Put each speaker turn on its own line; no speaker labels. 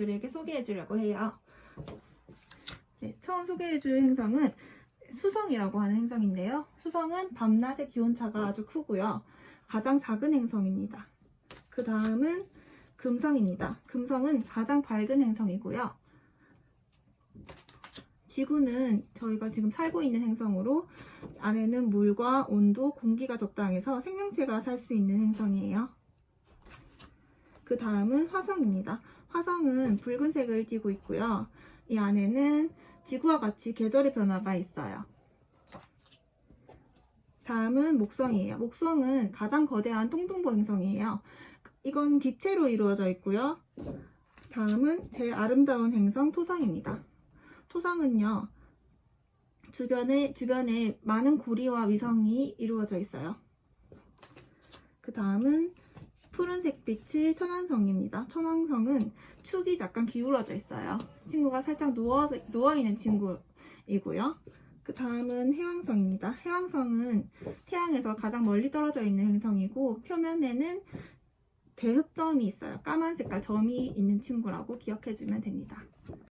친구들에게 소개해 주려고 해요. 네, 처음 소개해 줄 행성은 수성이라고 하는 행성인데요. 수성은 밤낮의 기온차가 아주 크고요. 가장 작은 행성입니다. 그 다음은 금성입니다. 금성은 가장 밝은 행성이고요. 지구는 저희가 지금 살고 있는 행성으로 안에는 물과 온도, 공기가 적당해서 생명체가 살 수 있는 행성이에요. 그 다음은 화성입니다. 화성은 붉은색을 띠고 있고요. 이 안에는 지구와 같이 계절의 변화가 있어요. 다음은 목성이에요. 목성은 가장 거대한 통통보 행성이에요. 이건 기체로 이루어져 있고요. 다음은 제일 아름다운 행성 토성입니다. 토성은요, 주변에, 주변에 많은 고리와 위성이 이루어져 있어요. 그 다음은 푸른색 빛의 천왕성입니다. 천왕성은 축이 약간 기울어져 있어요. 친구가 살짝 누워, 누워있는 친구이고요. 그 다음은 해왕성입니다. 해왕성은 태양에서 가장 멀리 떨어져 있는 행성이고 표면에는 대흑점이 있어요. 까만 색깔 점이 있는 친구라고 기억해주면 됩니다.